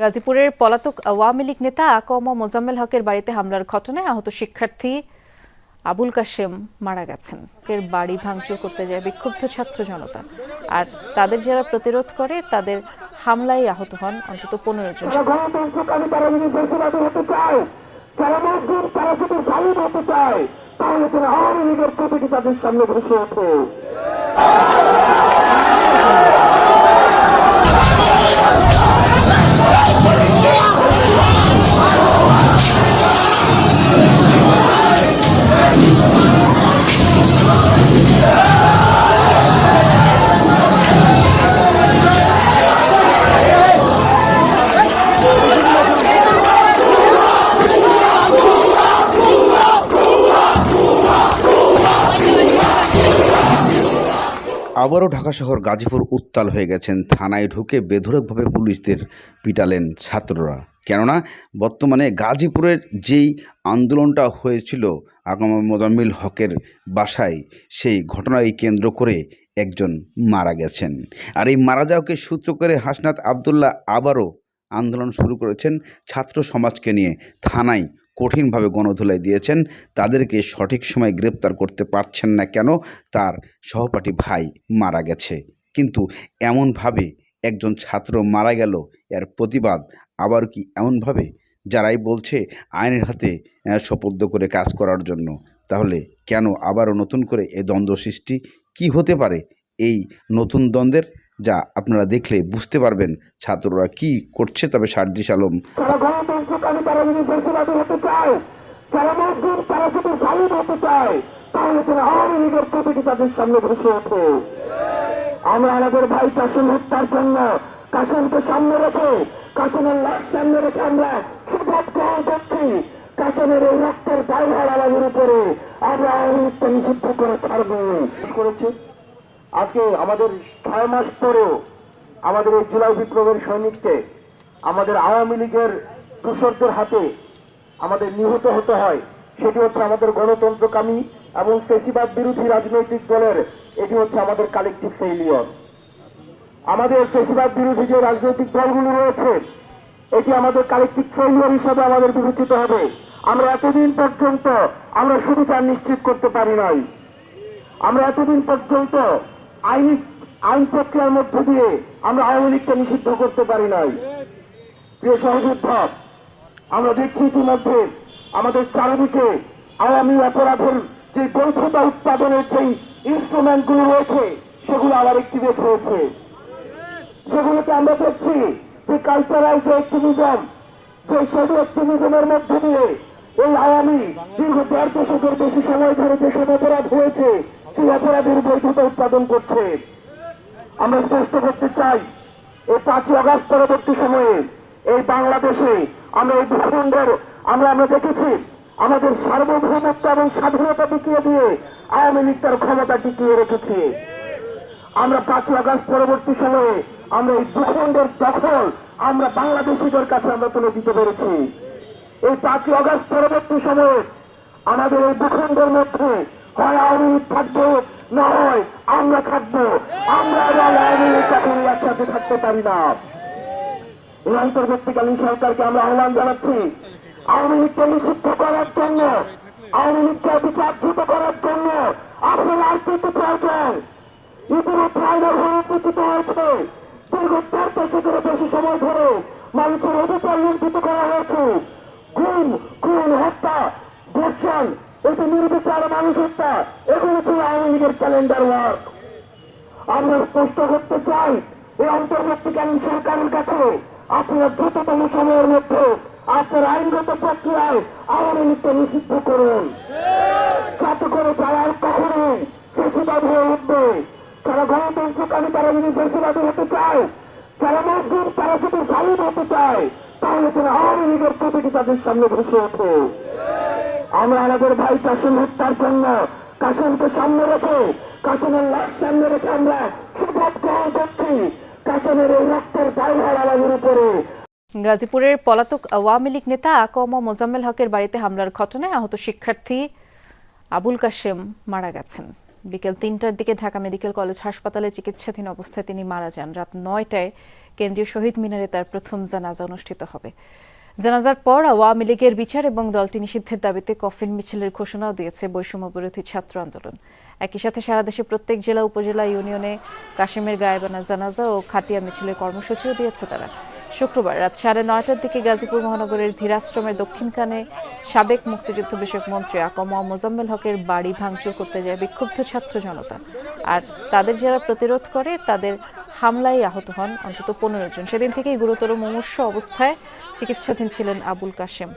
গাজীপুরের পলাতক আওয়ামী লীগ নেতা আকম মোজাম্মেল হকের বাড়িতে হামলার ঘটনায় আহত শিক্ষার্থী আবুল কাশেম মারা গেছেন। এর বাড়ি ভাঙচুর করতে যায় বিক্ষুব্ধ ছাত্র জনতা। আর তাদের যারা প্রতিরোধ করে, তাদের হামলায় আহত হন অন্তত পনেরো জন সামনে ওঠে। আবারও ঢাকা শহর গাজীপুর উত্তাল হয়ে গেছেন। থানায় ঢুকে বেধড়কভাবে পুলিশদের পিটালেন ছাত্ররা। কেননা, বর্তমানে গাজীপুরের যেই আন্দোলনটা হয়েছিল আগম মোজাম্মিল হকের বাসায়, সেই ঘটনায় কেন্দ্র করে একজন মারা গেছেন। আর এই মারা যাওয়াকে সূত্র করে হাসনাত আবদুল্লাহ আবারও আন্দোলন শুরু করেছেন ছাত্র সমাজকে নিয়ে। থানায় কঠিনভাবে গণধুলাই দিয়েছেন, তাদেরকে সঠিক সময় গ্রেপ্তার করতে পারছেন না কেন, তার সহপাঠী ভাই মারা গেছে। কিন্তু এমনভাবে একজন ছাত্র মারা গেল, এর প্রতিবাদ আবার কি এমনভাবে? যারাই বলছে আইনের হাতে সোপর্দ করে কাজ করার জন্য। তাহলে কেন আবারও নতুন করে এই দ্বন্দ্ব সৃষ্টি? কি হতে পারে এই নতুন দ্বন্দ্বের? যা আপনারা দেখলে বুঝতে পারবেন ছাত্ররা কি করছে তবে সার্জিস আলম। যারা গণতন্ত্রকামী তারা যদি দেশবাদী হতে চায় যারা মজদুর, তারা যদি জালিম হতে চায়। তাহলে তারা আওয়ামী লীগের প্রতিটি তাদের সামনে ভেসে ওঠে। আমরা আমাদের ভাই কাসেম হত্যার জন্য কাসেমকে সামনে রেখে, কাসেমের লাশ সামনে রেখে আমরা শপথ গ্রহণ করছি। কাসেমের এই রক্তের দায় আমাদের উপরে আমরা আওয়ামী নিষিদ্ধ করে ছাড়বো। করেছে। আজকে আমাদের ছয় মাস পরেও আমাদের এই জুলাই বিপ্লবের সৈনিককে আমাদের আওয়ামী লীগের দূষরদের হাতে আমাদের নিহত হতে হয়। সেটি হচ্ছে আমাদের গণতন্ত্রকামী এবং ফেসিবাদ বিরোধী রাজনৈতিক দলের, এটি হচ্ছে আমাদের কালেকটিভ ফেইলিয়র আমাদের ফেসিবাদ বিরোধী যে রাজনৈতিক দলগুলো রয়েছে, এটি আমাদের কালেকটিভ ফেইলিয়র হিসাবে আমাদের বিবেচিত হবে। আমরা এতদিন পর্যন্ত, আমরা শুধু তার নিশ্চিত করতে পারি নাই। আমরা এতদিন পর্যন্ত আইনি, আইন প্রক্রিয়ার মধ্য দিয়ে আমরা আওয়ামী লীগকে নিষিদ্ধ করতে পারি নাই। প্রিয় সহযোদ্ধা আমরা দেখছি ইতিমধ্যে আমাদের চারিদিকে আওয়ামী অপরাধের যে বৈধতা উৎপাদনের যেই ইনস্ট্রুমেন্টগুলো রয়েছে, সেগুলো আবার একটিভেট হয়েছে। সেগুলোকে আমরা দেখছি যে কালচারাল যে অ্যাক্টিভিজম যে সেতু অ্যাক্টিভিজমের মধ্য দিয়ে এই আওয়ামী দীর্ঘ দেড় দশকের বেশি সময় ধরে যেসব অপরাধ হয়েছে, সেই অপরাধের বৈধতা উৎপাদন করছে। আমরা স্পষ্ট করতে চাই, এই পাঁচই অগাস্ট পরবর্তী সময়ে এই বাংলাদেশে আমরা এই ভূখণ্ডের, আমরা আমরা দেখেছি আমাদের সার্বভৌমত্ব এবং স্বাধীনতা টিকিয়ে দিয়ে আওয়ামী লীগ তার ক্ষমতা টিকিয়ে রেখেছে। আমরা পাঁচই আগস্ট পরবর্তী সময়ে আমরা এই ভূখণ্ডের দখল আমরা বাংলাদেশিদের কাছে আমরা তুলে দিতে পেরেছি। এই পাঁচই আগস্ট পরবর্তী সময়ে আমাদের এই ভূখণ্ডের মধ্যে হয় আওয়ামী লীগ থাকবে, না হয় আমরা থাকব। আমরা আওয়ামী লীগ একসাথে থাকতে পারি না। এই অন্তর্বর্তীকালীন সরকারকে আমরা আহ্বান জানাচ্ছি। আওয়ামী লীগকে নিষিদ্ধ করার জন্য, আওয়ামী লীগকে বিচারভূত করার জন্য আপনার আর কিছু প্রয়োজন? ইতিমধ্যে আইনের অনুমোদিত হয়েছে। দীর্ঘ চার দশকের বেশি সময় ধরে মানুষের অধিকার লুণ্ঠিত করা হয়েছে। গুম, খুন, হত্যা, ধর্ষণ, এটি নির্বিচার মানুষ হত্যা, এগুলো ছিল আওয়ামী লীগের ক্যালেন্ডার ওয়ার্ক আমরা স্পষ্ট করতে চাই, এই অন্তর্বর্তীকালীন সরকারের কাছে আপনারা দ্রুততম সময়ের মধ্যে আপনার আইনগত প্রক্রিয়ায় আওয়ামী লীগকে নিষিদ্ধ করুন। যাতে করে তারা আর কখনোই ফেসিবাদ হয়ে উঠবে, যারা গণতন্ত্রকামী তারা যদি ফেসিবাদী হতে চায়, যারা মজদুর তারা যদি জালিম হতে চায়, তাহলে তারা আওয়ামী লীগের প্রতিটি তাদের সামনে ভেসে ওঠে। আমরা আমাদের ভাই কাসেম হত্যার জন্য কাসেমকে সামনে রেখে, কাসেমের লাশ সামনে রেখে আমরা শপথ গ্রহণ করছি। কাসেমের এই রক্তের দায় আমাদের উপরে গাজীপুরের পলাতক আওয়ামী লীগ নেতা আকম মোজাম্মেল হকের বাড়িতে হামলার ঘটনায় আহত শিক্ষার্থী আবুল কাশেম মারা গেছেন। বিকেল তিনটার দিকে ঢাকা মেডিকেল কলেজ হাসপাতালে চিকিৎসাধীন অবস্থায় তিনি মারা যান। রাত নয়টায় কেন্দ্রীয় শহীদ মিনারে তার প্রথম জানাজা অনুষ্ঠিত হবে। জানাজার পর আওয়ামী লীগের বিচার এবং দলটি নিষিদ্ধের দাবিতে কফিন মিছিলের ঘোষণাও দিয়েছে বৈষম্য বিরোধী ছাত্র আন্দোলন। একই সাথে সারা দেশে প্রত্যেক জেলা, উপজেলা, ইউনিয়নে কাশিমের গায়েবানা জানাজা ও খাটিয়া মিছিলের কর্মসূচিও দিয়েছে তারা। শুক্রবার রাত সাড়ে নয়টার দিকে গাজীপুর মহানগরের ধীরাশ্রমের দক্ষিণখানে সাবেক মুক্তিযুদ্ধ বিষয়ক মন্ত্রী আকমা মোজাম্মেল হকের বাড়ি ভাঙচুর করতে যায় বিক্ষুব্ধ ছাত্র জনতা। আর তাদের যারা প্রতিরোধ করে, তাদের হামলায় আহত হন অন্তত পনেরো জন। সেদিন থেকেই গুরুতর মুমূর্ষ অবস্থায় চিকিৎসাধীন ছিলেন আবুল কাশেম।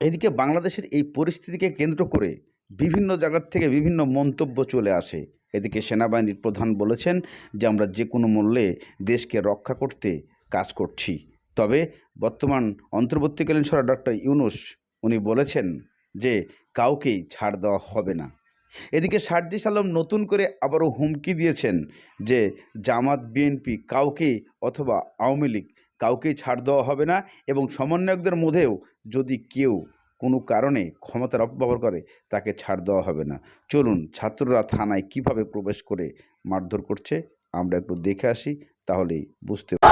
এদিকে বাংলাদেশের এই পরিস্থিতিকে কেন্দ্র করে বিভিন্ন জায়গার থেকে বিভিন্ন মন্তব্য চলে আসে। এদিকে সেনাবাহিনীর প্রধান বলেছেন যে, আমরা যে কোনো মূল্যে দেশকে রক্ষা করতে কাজ করছি। তবে বর্তমান অন্তর্বর্তীকালীন সরকার ডক্টর ইউনুস, উনি বলেছেন যে, কাউকেই ছাড় দেওয়া হবে না। এদিকে সার্জিস আলম নতুন করে আবারও হুমকি দিয়েছেন যে, জামাত, বিএনপি কাউকে অথবা আওয়ামী লীগ কাউকেই ছাড় দেওয়া হবে না এবং সমন্বয়কদের মধ্যেও যদি কেউ কোনো কারণে ক্ষমতার অপব্যবহার করে, তাকে ছাড় দেওয়া হবে না। চলুন, ছাত্ররা থানায় কীভাবে প্রবেশ করে মারধর করছে, আমরা একটু দেখে আসি তাহলেই বুঝতে আছে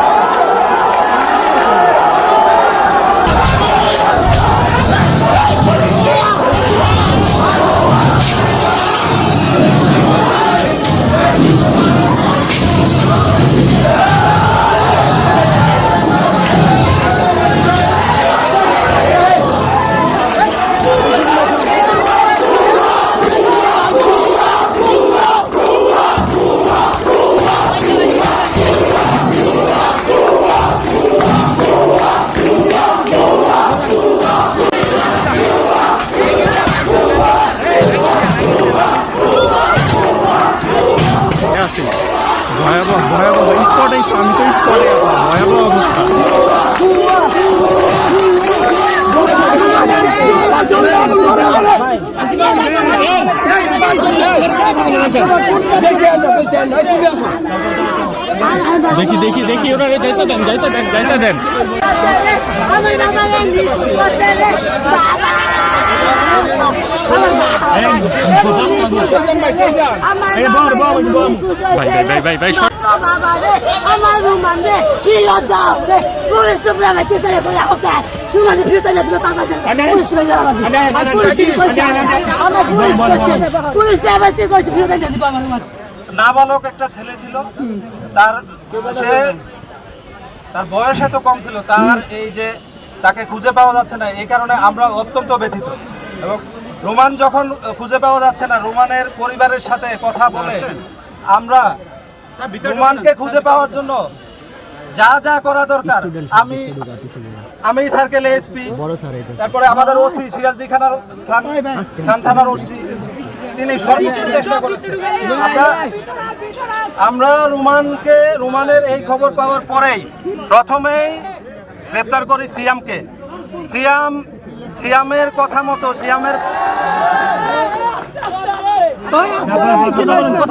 দেখি দেখি দেখি ওরা যাইতে দেন যাইতে দেন যাইতে পুলিশ দেন পুলিশ নাবালক একটা ছেলে ছিল। তার সে তার বয়স এত কম ছিল তার এই যে তাকে খুঁজে পাওয়া যাচ্ছে না এই কারণে আমরা অত্যন্ত ব্যথিত। এবং রোমান যখন খুঁজে পাওয়া যাচ্ছে না রোমানের পরিবারের সাথে কথা বলে আমরা রোমানকে খুঁজে পাওয়ার জন্য যা যা করা দরকার আমি আমি সার্কেল এসপি তারপরে আমাদের ওসি সিরাজদি খানার থান- থান থানার ওসি। তিনি সর্বোচ্চ চেষ্টা করেছেন আমরা আমরা রুমানকে রুমানের এই খবর পাওয়ার পরেই প্রথমেই গ্রেপ্তার করি সিয়ামকে। সিয়াম সিয়ামের কথা মতো সিয়ামের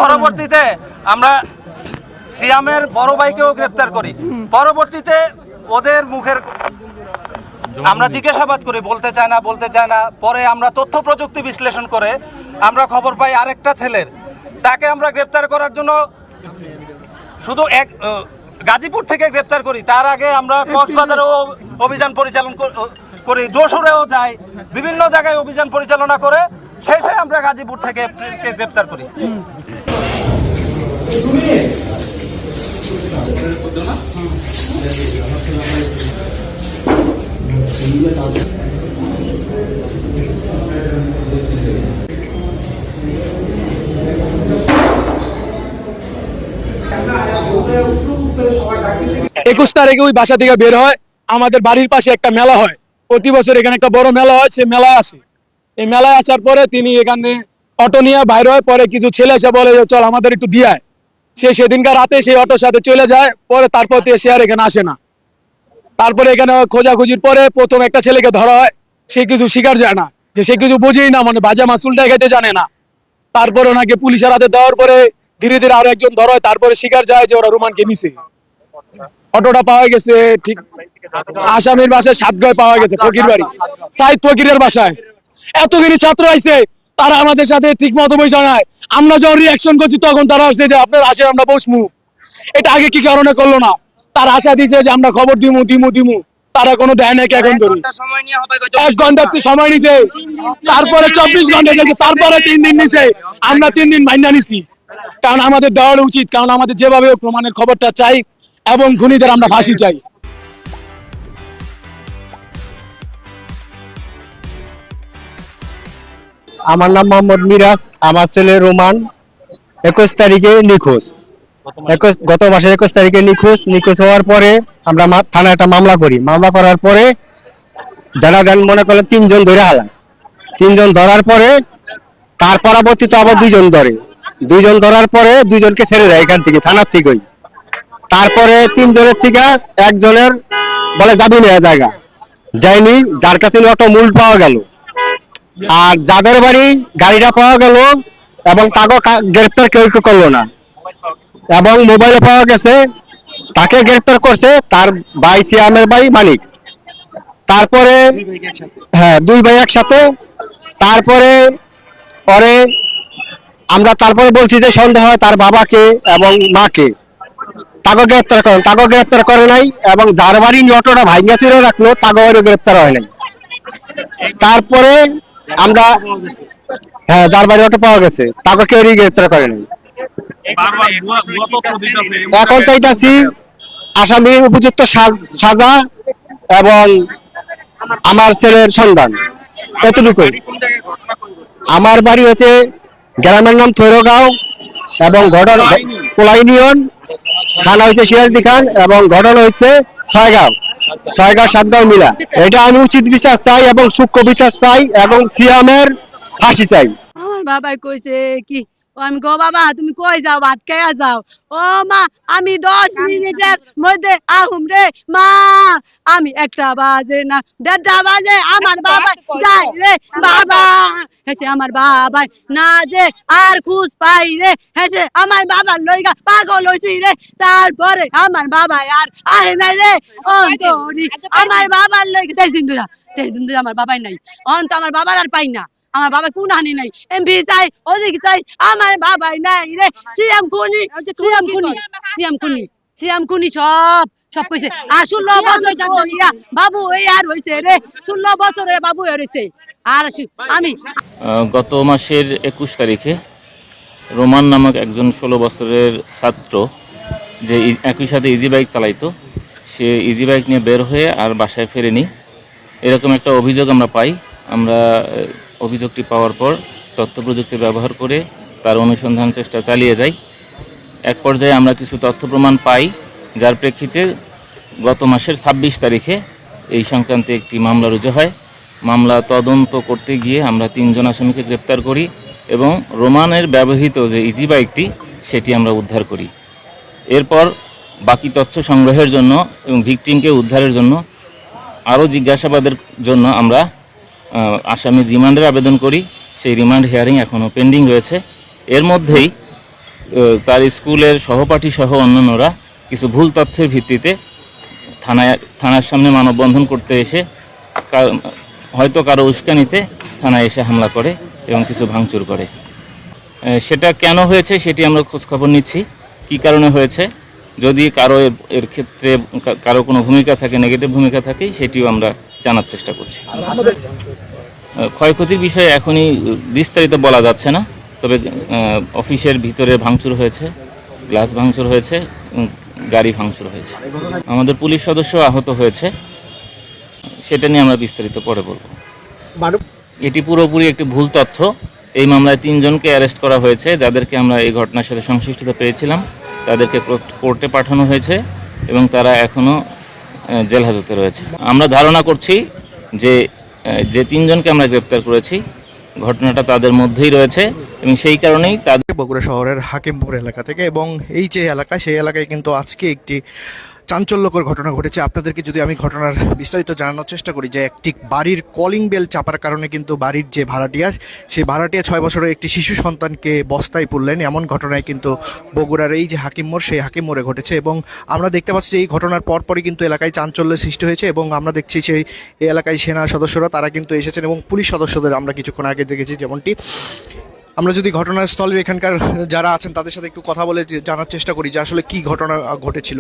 পরবর্তীতে আমরা সিয়ামের বড় ভাইকেও গ্রেপ্তার করি। পরবর্তীতে ওদের মুখের আমরা জিজ্ঞাসাবাদ করি বলতে চায় না বলতে চায় না। পরে আমরা তথ্য প্রযুক্তি বিশ্লেষণ করে আমরা খবর পাই আরেকটা ছেলের। তাকে আমরা গ্রেপ্তার করার জন্য শুধু এক গাজীপুর থেকে গ্রেপ্তার করি। তার আগে আমরা কক্সবাজারেও অভিযান পরিচালন করি যশোরেও যাই। বিভিন্ন জায়গায় অভিযান পরিচালনা করে শেষে আমরা গাজীপুর থেকে গ্রেপ্তার করি। একুশ তারিখে ওই বাসা থেকে বের হয়। আমাদের বাড়ির পাশে একটা মেলা হয়। প্রতি বছর এখানে একটা বড় মেলা হয় সে মেলায় আসে। এই মেলায় আসার পরে তিনি এখানে অটো নিয়ে বাইর হয়। পরে কিছু ছেলে এসে বলে চল আমাদের একটু দিয়ায় সে সেদিনকার রাতে সেই অটোর সাথে চলে যায়। পরে তারপর সে আর এখানে আসে না। তারপরে এখানে খোঁজাখুঁজির পরে প্রথম একটা ছেলেকে ধরা হয়। সে কিছু স্বীকার যায় না। যে সে কিছু বুঝেই না মানে বাজা মাসুলটা খেতে জানে না। তারপরে ওনাকে পুলিশের হাতে দেওয়ার পরে ধীরে ধীরে আরও একজন ধরা হয়। তারপরে স্বীকার যায় যে ওরা রুমানকে নিছে। অটোটা পাওয়া গেছে, ঠিক আসামির বাসায় সাতগায় পাওয়া গেছে ফকির বাড়ি সাইদ ফকিরের বাসায়। এতগুলি ছাত্র আইছে, তারা আমাদের সাথে ঠিক মতো বৈশা নাই। আমরা যখন রিয়াকশন করছি, তখন তারা আসছে যে, আপনার আসে আমরা বসমু এটা আগে কি কারণে করল না? তার আশা দিচ্ছে যে, আমরা খবর দিমু দিমু দিমু। তারা কোনো দেয় নাকি এখন ধরি। এক ঘণ্টা তো সময় নিছে। তারপরে চব্বিশ ঘণ্টা গেছে, তারপরে তিন দিন নিছে। আমরা তিন দিন মাইনা নিছি। কারণ আমাদের দেওয়ার উচিত, কারণ আমাদের যেভাবে প্রমাণের খবরটা চাই। এবং খুনিদের আমরা ফাঁসি চাই। আমার নাম মোহাম্মদ মিরাজ, আমার ছেলে রোমান, একুশ তারিখে নিখোঁজ। একুশ গত মাসের একুশ তারিখে নিখোঁজ। নিখোঁজ হওয়ার পরে আমরা থানায় একটা মামলা করি। মামলা করার পরে যারা দেন মনে করলেন তিনজন ধরে হালা তিনজন ধরার পরে তার পরবর্তীতে আবার দুইজন ধরে। দুইজন ধরার পরে দুইজনকে ছেড়ে দেয় এখান থেকে, থানার থেকেই। তারপরে তিনজনের থেকে একজনের বলে যাবি না জায়গা। যায়নি যার কাছে অটো মূল পাওয়া গেল। আর যাদের বাড়ি গাড়িটা পাওয়া গেল এবং তাকে গ্রেফতার কেউ কেউ করল না। এবং মোবাইলে পাওয়া গেছে, তাকে গ্রেফতার করছে তার ভাই সিয়ামের ভাই মানিক। তারপরে হ্যাঁ দুই ভাই একসাথে। তারপরে, পরে আমরা তারপরে বলছি যে সন্দেহ হয় তার বাবাকে এবং মাকে। তাকে গ্রেফতার করেন তাকে গ্রেফতার করে নাই এবং যার বাড়ি অটোটা ভাইঙ্গা ছিল রাখল তাকে বাড়ি গ্রেফতার হয় নাই। তারপরে আমরা হ্যাঁ যার বাড়ি অটো পাওয়া গেছে তাকে কেউ গ্রেফতার করে নাই। এখন চাইতাছি আসামির উপযুক্ত সাজ- সাজা এবং আমার ছেলের সন্ধান এতটুকুই। আমার বাড়ি হচ্ছে গ্রামের নাম থৈরগাঁও এবং ঘটনা কোলা ইউনিয়ন থানা হয়েছে সিরাজদি খান এবং ঘটনা হয়েছে ছয়গাঁও। ছয়গাঁও, সাতগাঁও মিলা। এটা আমি উচিত বিচার চাই এবং সূক্ষ্ম বিচার চাই এবং সিয়ামের ফাঁসি চাই। আমার বাবাই কইছে কি ও আমি গো বাবা তুমি কই যাও? ভাত খাইয়া যাও? ও মা আমি দশ মিনিটের মধ্যে আহুম রে মা আমি একটা বাজে না দেড়টা বাজে আমার বাবা যাই রে বাবা হেসে আমার বাবাই না যে আর খুঁজ পাই রে হেসে আমার বাবার লইগা পাগল হইছি রে তারপরে আমার বাবাই আর আহে নাই রে অন্তরি আমার বাবার লইগা তেইশ দিন ধরে তেইশ দিন ধরে আমার বাবাই নাই অন্ত আমার বাবার আর পাই না। আমার বাবা কোন হানি নাই। এমপি চাই ওদিকে চাই আমার বাবাই নাই রে। সিএম কুনি সিএম কুনি সিএম কুনি সিএম কুনি সব সব কইছে। আর ষোলো বছর বাবু এই আর হইছে রে। ষোলো বছর বাবু হয়েছে আর আমি। গত মাসের একুশ তারিখে রোমান নামক একজন ষোলো বছরের ছাত্র যে একই সাথে ইজি বাইক চালাইতো সে ইজি বাইক নিয়ে বের হয়ে আর বাসায় ফেরেনি। এরকম একটা অভিযোগ আমরা পাই। আমরা অভিযোগটি পাওয়ার পর তথ্য প্রযুক্তি ব্যবহার করে তার অনুসন্ধান চেষ্টা চালিয়ে যাই এক পর্যায়ে আমরা কিছু তথ্য প্রমাণ পাই, যার প্রেক্ষিতে গত মাসের ছাব্বিশ তারিখে এই সংক্রান্তে একটি মামলা রুজু হয়। মামলা তদন্ত করতে গিয়ে আমরা তিনজন আসামিকে গ্রেপ্তার করি এবং রোমানের ব্যবহৃত যে ইজি বাইকটি, সেটি আমরা উদ্ধার করি। এরপর বাকি তথ্য সংগ্রহের জন্য এবং ভিকটিমকে উদ্ধারের জন্য আরও জিজ্ঞাসাবাদের জন্য আমরা আহ, আসামির রিমান্ডের আবেদন করি। সেই রিমান্ড হিয়ারিং এখনও পেন্ডিং রয়েছে। এর মধ্যেই তার স্কুলের সহপাঠী সহ অন্যান্যরা কিছু ভুল তথ্যের ভিত্তিতে থানায় থানার সামনে মানববন্ধন করতে এসে হয়তো কারও উস্কানিতে থানায় এসে হামলা করে এবং কিছু ভাঙচুর করে। সেটা কেন হয়েছে সেটি আমরা খোঁজখবর নিচ্ছি। কী কারণে হয়েছে? যদি কারও এর ক্ষেত্রে কারও কোনো ভূমিকা থাকে নেগেটিভ ভূমিকা থাকে সেটিও আমরা জানার চেষ্টা করছি। ক্ষয়ক্ষতির বিষয়ে এখনই বিস্তারিত বলা যাচ্ছে না, তবে অফিসের ভিতরে ভাঙচুর হয়েছে, গ্লাস ভাঙচুর হয়েছে গাড়ি ভাঙচুর হয়েছে। আমাদের পুলিশ সদস্য আহত হয়েছে, সেটা নিয়ে আমরা বিস্তারিত পরে বলব। এটি পুরোপুরি একটি ভুল তথ্য। এই মামলায় তিনজনকে অ্যারেস্ট করা হয়েছে, যাদেরকে আমরা এই ঘটনার সাথে সংশ্লিষ্টতা পেয়েছিলাম, তাদেরকে কোর্টে পাঠানো হয়েছে, এবং তারা এখনও জেল হাজতে রয়েছে। আমরা ধারণা করছি যে যে তিনজনকে আমরা গ্রেপ্তার করেছি, ঘটনাটা তাদের মধ্যেই রয়েছে এবং সেই কারণেই তাদের বগুড়া শহরের হাকিমপুর এলাকা থেকে এবং এই যে এলাকা, সেই এলাকায় কিন্তু আজকে একটি চাঞ্চল্যকর ঘটনা ঘটেছে। আপনাদেরকে যদি আমি ঘটনার বিস্তারিত জানানোর চেষ্টা করি যে একটি বাড়ির কলিং বেল চাপার কারণে কিন্তু বাড়ির যে ভাড়াটিয়া, সেই ভাড়াটিয়া ছয় বছরের একটি শিশু সন্তানকে বস্তায় পুরলেন এমন ঘটনায় কিন্তু বগুড়ার এই যে হাকিম মোড়, সেই হাকিম মোড়ে ঘটেছে এবং আমরা দেখতে পাচ্ছি যে এই ঘটনার পরপরই কিন্তু এলাকায় চাঞ্চল্যের সৃষ্টি হয়েছে এবং আমরা দেখছি সেই এলাকায় সেনা সদস্যরা, তারা কিন্তু এসেছেন এবং পুলিশ সদস্যদের আমরা কিছুক্ষণ আগে দেখেছি যেমনটি। আমরা যদি ঘটনাস্থলের এখানকার যারা আছেন, তাদের সাথে একটু কথা বলে জানার চেষ্টা করি যে আসলে কি ঘটনা ঘটেছিল।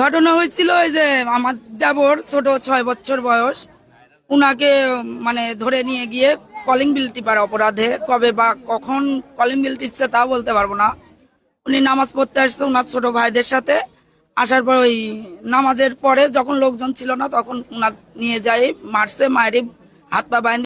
ঘটনা হয়েছিল ওই যে আমার দেবর, ছোট ছয় বছর বয়স। উনাকে মানে ধরে নিয়ে গিয়ে কলিং বিল টিপার অপরাধে। কবে বা কখন কলিং বিল টিপছে তা বলতে পারব না। উনি নামাজ পড়তে আসছে উনার ছোট ভাইদের সাথে। আসার পর ওই নামাজের পরে যখন লোকজন ছিল না, তখন উনার নিয়ে যায়, মারছে, মায়ের হাত পা বাইন্ধে